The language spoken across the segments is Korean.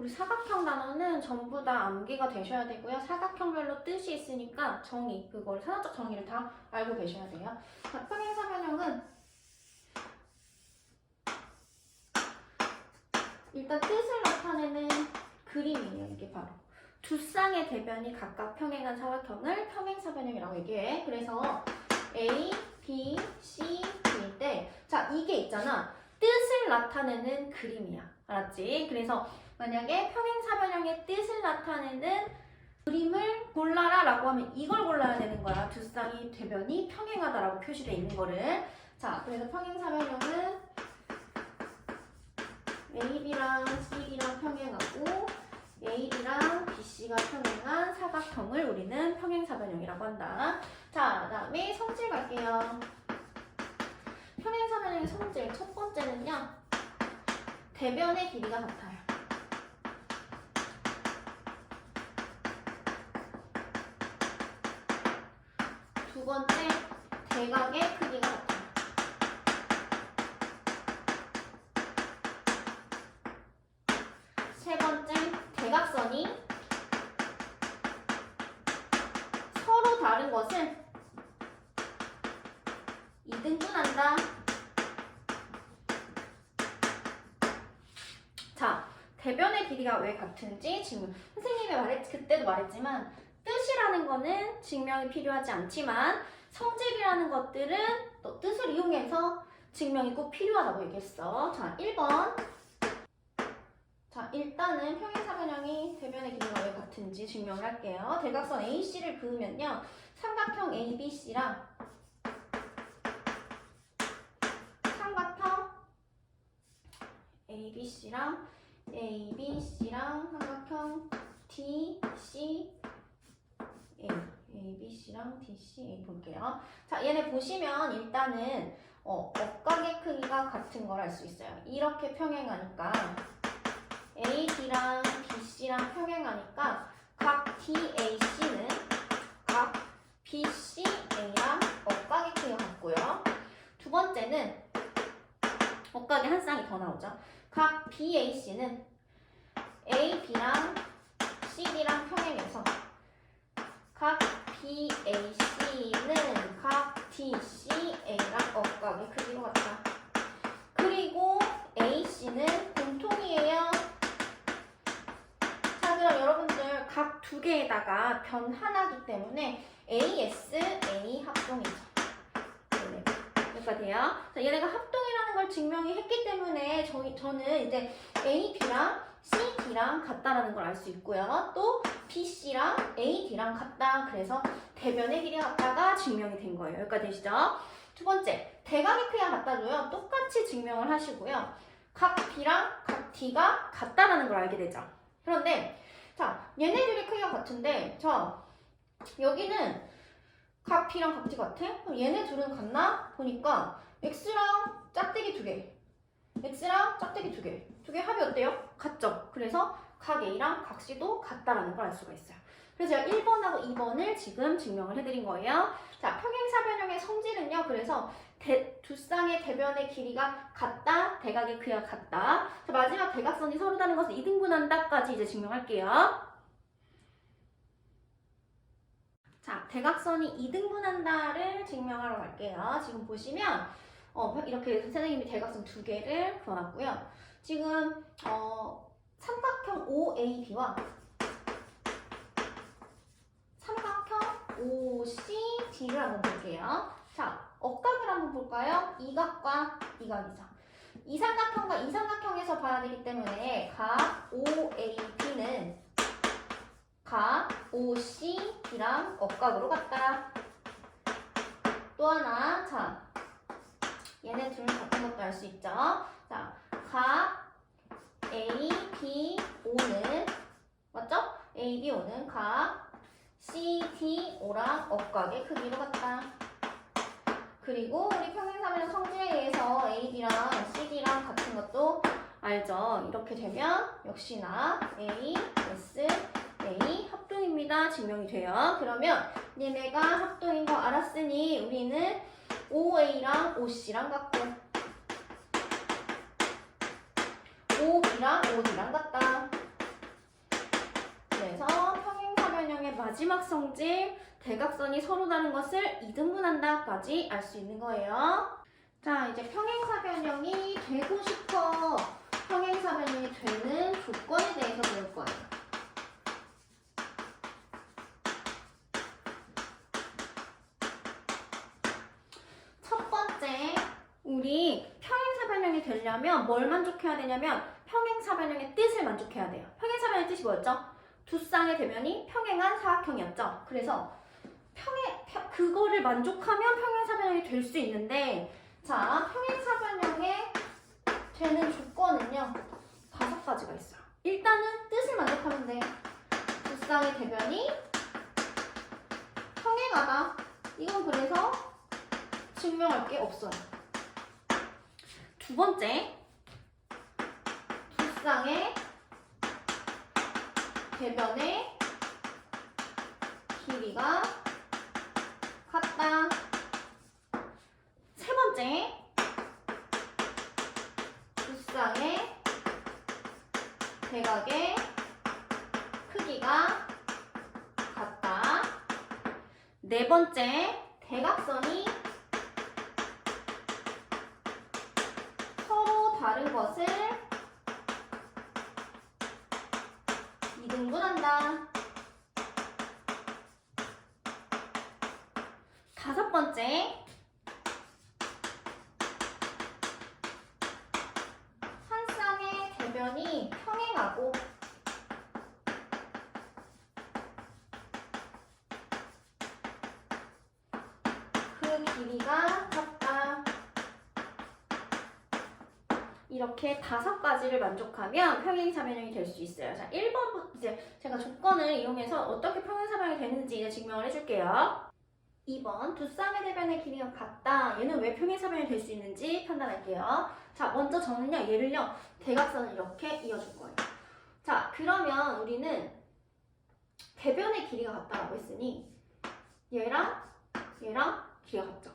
우리 사각형 단어는 전부 다 암기가 되셔야 되고요. 사각형별로 뜻이 있으니까 정의, 그걸 산화적 정의를 다 알고 계셔야 돼요. 자, 평행사 변형은 일단 뜻을 나타내는 그림이에요. 이게 바로 두 쌍의 대변이 각각 평행한 사각형을 평행사 변형이라고 얘기해. 그래서 A, B, C, D일 때, 자 이게 있잖아. 뜻을 나타내는 그림이야. 알았지? 그래서 만약에 평행사 변형의 뜻을 나타내는 그림을 골라라 라고 하면 이걸 골라야 되는 거야. 두 쌍의 대변이 평행하다라고 표시되어 있는 거를. 자, 그래서 평행사 변형은 AB랑 CB랑 평행하고 AB랑 BC가 평행한 사각형을 우리는 평행사변형이라고 한다. 자, 그 다음에 성질 갈게요. 평행사변형의 성질 첫 번째는요. 대변의 길이가 같아요. 두 번째, 대각의 크기가 같아요. 세 번째, 대각선이 서로 다른 것을 이등분한다. 자, 대변의 길이가 왜 같은지 지금 선생님이 말했 그때도 말했지만 뜻이라는 거는 증명이 필요하지 않지만 성질이라는 것들은 또 뜻을 이용해서 증명이 꼭 필요하다고 얘기했어. 자, 1번. 자, 일단은 평행사변형이 대변의 길이가 왜 같은지 증명을 할게요. 대각선 AC를 그으면요. 삼각형 ABC랑 삼각형 ABC랑 ABC랑 삼각형 DC A ABC랑 DC A 볼게요. 자, 얘네 보시면 일단은 어, 억각의 크기가 같은 걸 알 수 있어요. 이렇게 평행하니까 AD랑 BC랑 평행하니까 각 DAC는 각 BCA랑 억각의 크기가 같고요. 두 번째는 억각이 한 쌍이 더 나오죠. 각 BAC는 AB랑 CD랑 평행해서 각 BAC는 각 DCA랑 억각의 크기로 같다. 그리고 AC는 공통이에요. 자, 그럼 여러분들 각 두 개에다가 변 하나기 때문에 AS, A 합동이죠. 얘네. 여기가 돼요. 자, 얘네가 합동이라는 걸 증명이 했기 때문에 저희, 저는 이제 AB랑 CD랑 같다라는 걸 알 수 있고요. 또 BC랑 AD랑 같다. 그래서 대변의 길이가 같다가 증명이 된 거예요. 여기까지 되시죠? 두 번째, 대각의 크기가 같다도요. 똑같이 증명을 하시고요. 각 B랑 각 D가 같다라는 걸 알게 되죠. 그런데 자, 얘네들이 크기가 같은데 자, 여기는 각 B랑 각 D 같아? 그럼 얘네 둘은 같나? 보니까 X랑 짝대기 두 개. X랑 짝대기 두 개. 두 개 합이 어때요? 같죠? 그래서 각 A랑 각 C도 같다라는 걸 알 수가 있어요. 그래서 제가 1번하고 2번을 지금 증명을 해드린 거예요. 자, 평행사변형의 성질은요. 그래서 대- 두 쌍의 대변의 길이가 같다, 대각의 크기가 같다. 자, 마지막 대각선이 서로 다른 것을 이등분한다까지 이제 증명할게요. 자, 대각선이 이등분한다를 증명하러 갈게요. 지금 보시면 어, 이렇게 선생님이 대각선 두 개를 그어놨고요. 지금 어, 삼각형 OAB와 삼각형 OCD를 한번 볼게요. 자, 억각을 한번 볼까요? 이각과 이각이죠. 이 삼각형과 이 삼각형에서 봐야 되기 때문에 각 OAB는 각 OCD랑 억각으로 같다. 또 하나, 자, 얘네 둘 같은 것도 알 수 있죠. 자, 각 A, B, O는 맞죠? A, B, O는 각 C, D, O랑 억각의 크기로 같다. 그리고 우리 평행사변의 성질에 의해서 A, B랑 C, D랑 같은 것도 알죠. 이렇게 되면 역시나 A, S, A 합동입니다. 증명이 돼요. 그러면 얘네가 합동인 거 알았으니 우리는 OA랑 OC랑 같 고 OB랑 OD랑 같다. 평행사변형의 마지막 성질 대각선이 서로 다른 것을 이등분한다까지 알 수 있는 거예요. 자, 이제 평행사변형이 되고 싶어. 평행사변형이 되는 조건에 대해서 배울 거예요. 첫 번째, 우리 평행사변형이 되려면 뭘 만족해야 되냐면 평행사변형의 뜻을 만족해야 돼요. 평행사변형의 뜻이 뭐였죠? 두 쌍의 대면이 평행한 사각형이었죠. 그래서 평행 평- 그거를 만족하면 평행사변형이 될 수 있는데 자 평행사변형의 되는 조건은요 다섯 가지가 있어요. 일단은 뜻을 만족하면 돼. 두 쌍의 대변이 평행하다. 이건 그래서 증명할 게 없어요. 두 번째, 두 쌍의 대변의 길이가 같다. 세 번째, 두 쌍의 대각의 크기가 같다. 네 번째, 대각선이 서로 다른 것을 이등분한다. 다섯 번째, 한 쌍의 대변이 평행하고 그 길이가 같다. 이렇게 다섯 가지를 만족하면 평행사변형이 될 수 있어요. 자, 1번부터 이제 제가 조건을 이용해서 어떻게 평행사변형이 되는지 이제 증명을 해줄게요. 2번 두 쌍의 대변의 길이가 같다. 얘는 왜 평행사변이 될 수 있는지 판단할게요. 자, 먼저 저는요, 얘를요, 대각선을 이렇게 이어줄 거예요. 자, 그러면 우리는 대변의 길이가 같다라고 했으니 얘랑 얘랑 길이가 같죠.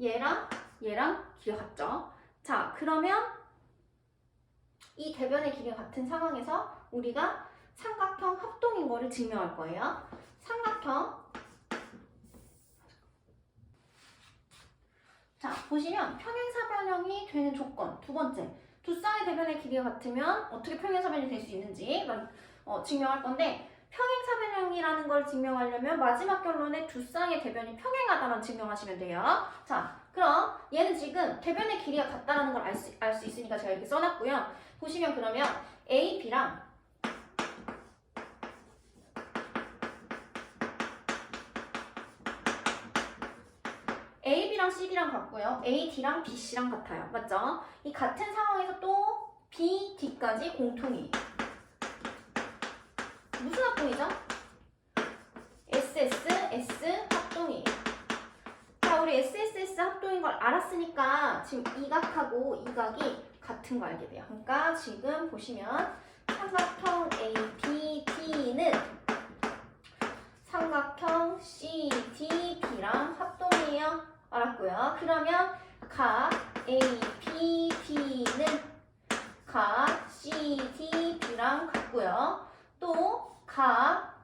얘랑 얘랑 길이가 같죠. 자, 그러면 이 대변의 길이가 같은 상황에서 우리가 삼각형 합동인 거를 증명할 거예요. 삼각형 자, 보시면 평행사 변형이 되는 조건 두 번째 두 쌍의 대변의 길이가 같으면 어떻게 평행사변이 될 수 있는지 만- 어, 증명할 건데 평행사 변형이라는 걸 증명하려면 마지막 결론에 두 쌍의 대변이 평행하다만 증명하시면 돼요. 자, 그럼 얘는 지금 대변의 길이가 같다라는 걸알수 알 수 있으니까 제가 이렇게 써놨고요. 보시면 그러면 A, B랑 A, B랑 C, D랑 같고요. A, D랑 B, C랑 같아요. 맞죠? 이 같은 상황에서 또 B, D까지 공통이에요. 무슨 합동이죠? S, S, S 합동이에요. 자, 우리 S, S, S 합동인 걸 알았으니까 지금 이 각하고 이 각이 같은 거 알게 돼요. 그러니까 지금 보시면 삼각형 A, B, D는 삼각형 C, D, B랑 합동이에요. 알았고요. 그러면 각 A, B, D는 각 C, D, B랑 같고요. 또각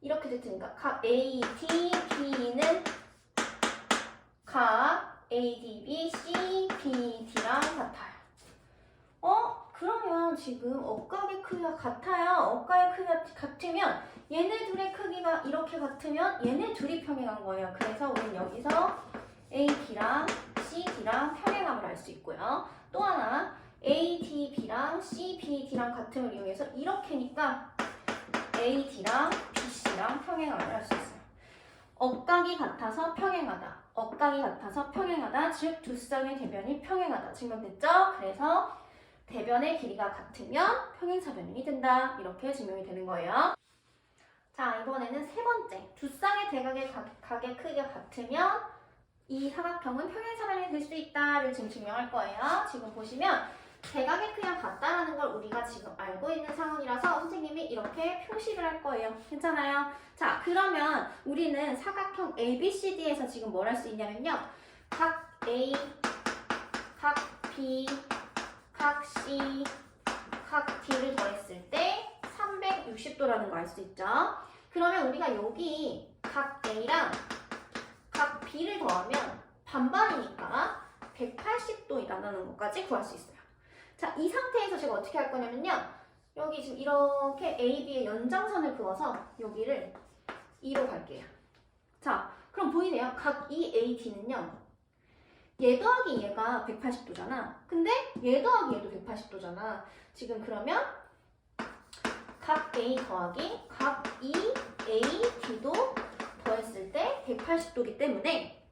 이렇게 됐으니까 각 A, D, B는 각 A, D, B, C, B, D랑 같아요. 어? 그러면 지금 억각의 크기가 같아요. 억각의 크기가 같으면 얘네 둘의 크기가 이렇게 같으면 얘네 둘이 평행한 거예요. 그래서 우리는 여기서 AD랑 CD랑 평행함을 알 수 있고요. 또 하나 ADB랑 CBD랑 같음을 이용해서 이렇게니까 AD랑 BC랑 평행함을 알 수 있어요. 억각이 같아서 평행하다. 억각이 같아서 평행하다. 즉 두 쌍의 대변이 평행하다. 증명됐죠? 그래서 대변의 길이가 같으면 평행사변형이 된다. 이렇게 증명이 되는 거예요. 자, 이번에는 세 번째. 두 쌍의 대각의 각, 각의 크기가 같으면 이 사각형은 평행사변이 될 수 있다를 지금 증명할 거예요. 지금 보시면 대각의 크기가 같다라는 걸 우리가 지금 알고 있는 상황이라서 선생님이 이렇게 표시를 할 거예요. 괜찮아요? 자, 그러면 우리는 사각형 ABCD에서 지금 뭘 할 수 있냐면요. 각 A, 각 B, 각 C, 각 D를 더했을 때300 360도라는 거 알 수 있죠? 그러면 우리가 여기 각 A랑 각 B를 더하면 반반이니까 180도라는 것까지 구할 수 있어요. 자, 이 상태에서 제가 어떻게 할 거냐면요. 여기 지금 이렇게 AB의 연장선을 그어서 여기를 2로 갈게요. 자, 그럼 보이네요. 각 EAD는요. 얘 더하기 얘가 180도잖아. 근데 얘 더하기 얘도 180도잖아. 지금 그러면 각 A 더하기 각 EAD도 더했을 때 180도기 때문에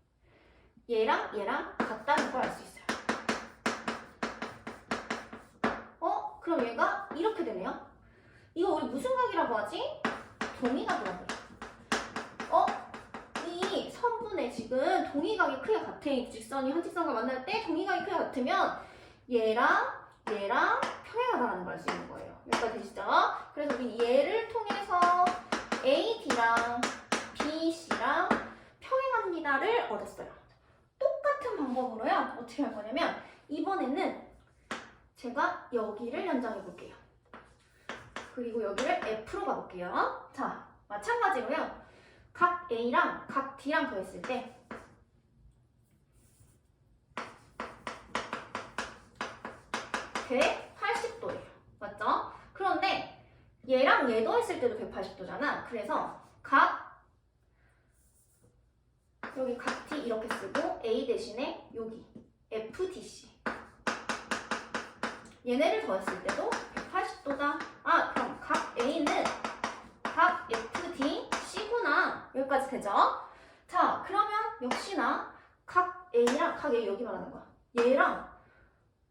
얘랑 얘랑 같다는 걸 알 수 있어요. 어? 그럼 얘가 이렇게 되네요. 이거 우리 무슨 각이라고 하지? 동의각이라고 해요. 어? 이 선분의 지금 동의각의 크기가 같아. 이 직선이 한 직선과 만날 때 동의각의 크기가 같으면 얘랑 얘랑 평행하다라는 걸 알 수 있는 거예요. 여기까지 되시죠? 그래서 우리 얘를 통해서 AD랑 BC랑 평행합니다를 얻었어요. 똑같은 방법으로요. 어떻게 할 거냐면 이번에는 제가 여기를 연장해 볼게요. 그리고 여기를 F로 가볼게요. 자, 마찬가지로요. 각 A랑 각 D랑 더했을 때 (180도예요) 맞죠? 그런데 얘랑 얘 더했을 때도 180도잖아. 그래서 각 여기 각 D 이렇게 쓰고 A 대신에 여기 FDC 얘네를 더했을 때도 180도다. 아 그럼 각 A는 각 FDC구나. 여기까지 되죠? 자 그러면 역시나 각 A랑 각 A 여기 말하는 거야. 얘랑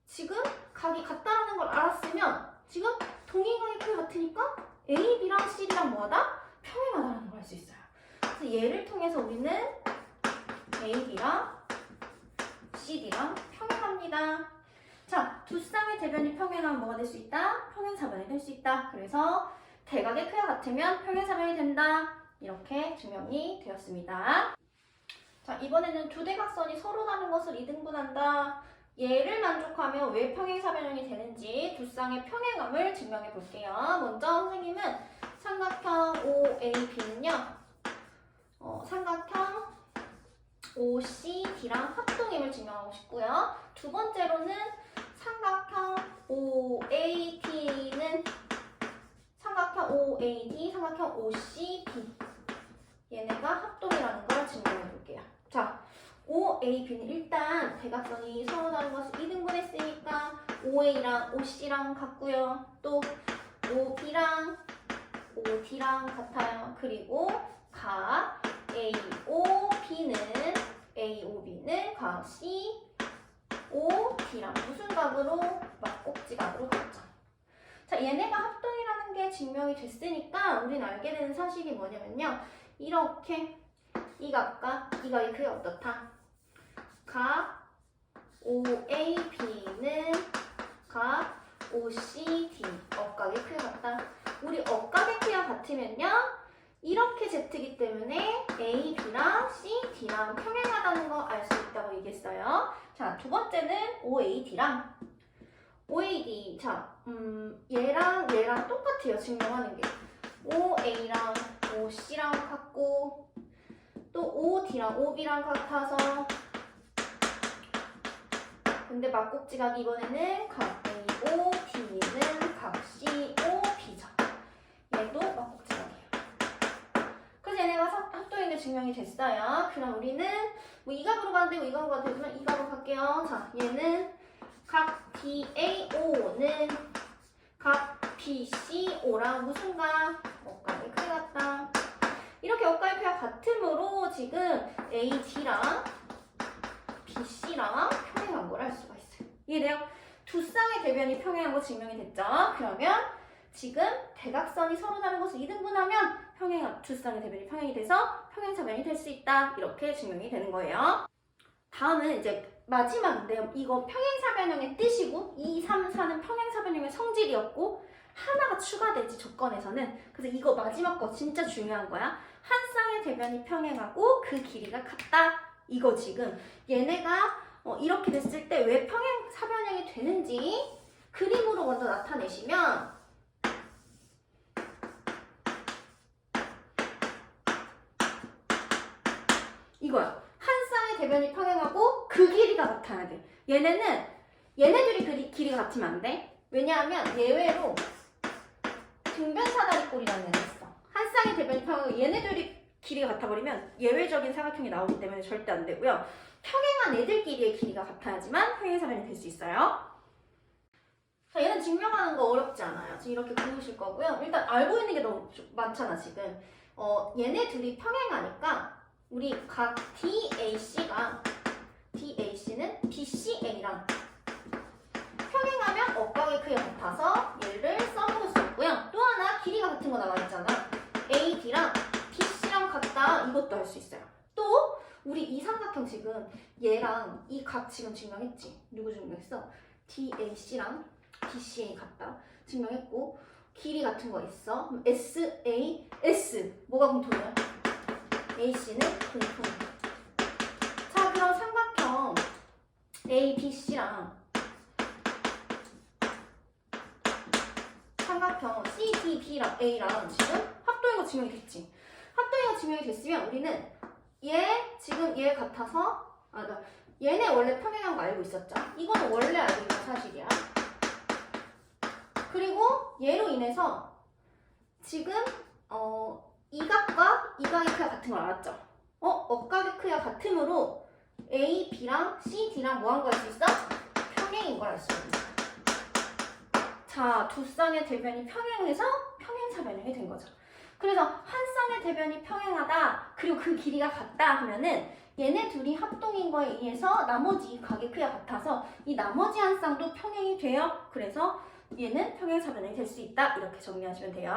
지금 각이 같다라는 걸 알았으면 지금 동의각의 크기 같으니까 A, B랑 C, D랑 뭐하다? 평행하다라는 걸 알 수 있어요 그래서 얘를 통해서 우리는 A, B랑 C, D랑 평행합니다 자, 두 쌍의 대변이 평행하면 뭐가 될 수 있다? 평행사변이 될 수 있다. 그래서 대각의 크기가 같으면 평행사변이 된다. 이렇게 증명이 되었습니다. 자, 이번에는 두 대각선이 서로 다른 것을 이등분한다. 얘를 만족하면 왜 평행사변형이 되는지 두 쌍의 평행함을 증명해 볼게요. 먼저 선생님은 삼각형 OAB는요. 어, 삼각형 OCD랑 합동임을 증명하고 싶고요. 두 번째로는 삼각형 OAD는 삼각형 OAD, 삼각형 OCB 얘네가 합동이라는 걸 증명해 볼게요. 자, OAB는 일단 대각선이 서로 다른 것을 이등분 했으니까 OA랑 OC랑 같고요. 또 OB랑 OD랑 같아요. 그리고 각 AOB는 AOB는 각 C O, D랑 무슨 각으로? 막꼭지각으로 같죠. 자, 얘네가 합동이라는 게 증명이 됐으니까 우리는 알게 되는 사실이 뭐냐면요. 이렇게 이 각과 이 각의 크기가 어떻다? 각 OAB는 각 OCD 억각의 크기가 같다. 우리 억각의 크기가 같으면요. 이렇게 Z이기 때문에 A, B랑 C, D랑 평행하다는 거 알 수 있다고 얘기했어요. 자, 두 번째는 OAD랑 OAD. 자, 음, 얘랑 얘랑 똑같아요. 증명하는 게. OA랑 OC랑 같고 또 OD랑 OB랑 같아서 근데 막꼭지각 이번에는 각 AOD는 각 COB죠. 얘도 막꼭지각이에요. 그래서 얘네가 사- 합동인 게 증명이 됐어요. 그럼 우리는 뭐 이 각으로 가는데 뭐이 각으로 가도 되지만 이 각으로 갈게요. 자, 얘는 각 DAO는 각 BCO랑 무슨 각? 억각의 크기 같다. 이렇게 크기가 같으므로 지금 AD랑 BC랑 평행한 걸 알 수가 있어요. 이해돼요? 두 쌍의 대변이 평행한 거 증명이 됐죠? 그러면 지금 대각선이 서로 다른 것을 이등분하면 평행 두 쌍의 대변이 평행이 돼서 평행사변이 될 수 있다. 이렇게 증명이 되는 거예요. 다음은 이제 마지막인데요. 이거 평행사변형의 뜻이고 2, 3, 4는 평행사변형의 성질이었고 하나가 추가되지 조건에서는 그래서 이거 마지막 거 진짜 중요한 거야. 한 쌍의 대변이 평행하고 그 길이가 같다. 이거 지금 얘네가 어, 이렇게 됐을 때 왜 평행 사변형이 되는지 그림으로 먼저 나타내시면 이거야. 한 쌍의 대변이 평행하고 그 길이가 같아야 돼. 얘네는 얘네들이 그리, 길이가 같으면 안 돼. 왜냐하면 예외로 등변 사다리꼴이라는 대변이 평행하고 얘네들이 길이가 같아버리면 예외적인 사각형이 나오기 때문에 절대 안 되고요. 평행한 애들끼리의 길이가 같아야지만 평행사변이 될 수 있어요. 자, 얘는 증명하는 거 어렵지 않아요. 지금 이렇게 그으실 거고요. 일단 알고 있는 게 너무 좀 많잖아, 지금. 어, 얘네 둘이 평행하니까 우리 각 DAC가 DAC는 BCA랑 평행하면 억각의 크기가 같아서 얘를 써먹을 수 있고요. 또 하나 길이가 같은 거 나와 있잖아. AD랑 BC랑 같다 이것도 할수 있어요. 또 우리 이 삼각형 지금 얘랑 이 각 지금 증명했지. 누구 증명했어? DAC랑 BCA 같다 증명했고 길이 같은 거 있어. SA, S 뭐가 공통이야? AC는 공통. 자 그럼 삼각형 A, B, C랑 삼각형 C, D, B랑 A랑 지금 합동인 거 증명이 됐지. 합동인 거 증명이 됐으면 우리는 얘 지금 얘 같아서 아 그러니까 얘네 원래 평행한 거 알고 있었죠. 이거는 원래 알고 있는 사실이야. 그리고 얘로 인해서 지금 어 이각과 이각의 크기가 같은 걸 알았죠. 어 억각의 크기가 같으므로 A, B랑 C, D랑 뭐한거알수 있어? 평행인 걸 알 수 있는 거야. 자, 두 쌍의 대변이 평행해서 평행 사변형이 된 거죠. 그래서 한 쌍의 대변이 평행하다 그리고 그 길이가 같다 하면은 얘네 둘이 합동인 거에 의해서 나머지 각의 크기가 같아서 이 나머지 한 쌍도 평행이 돼요. 그래서 얘는 평행 사변형이 될 수 있다 이렇게 정리하시면 돼요.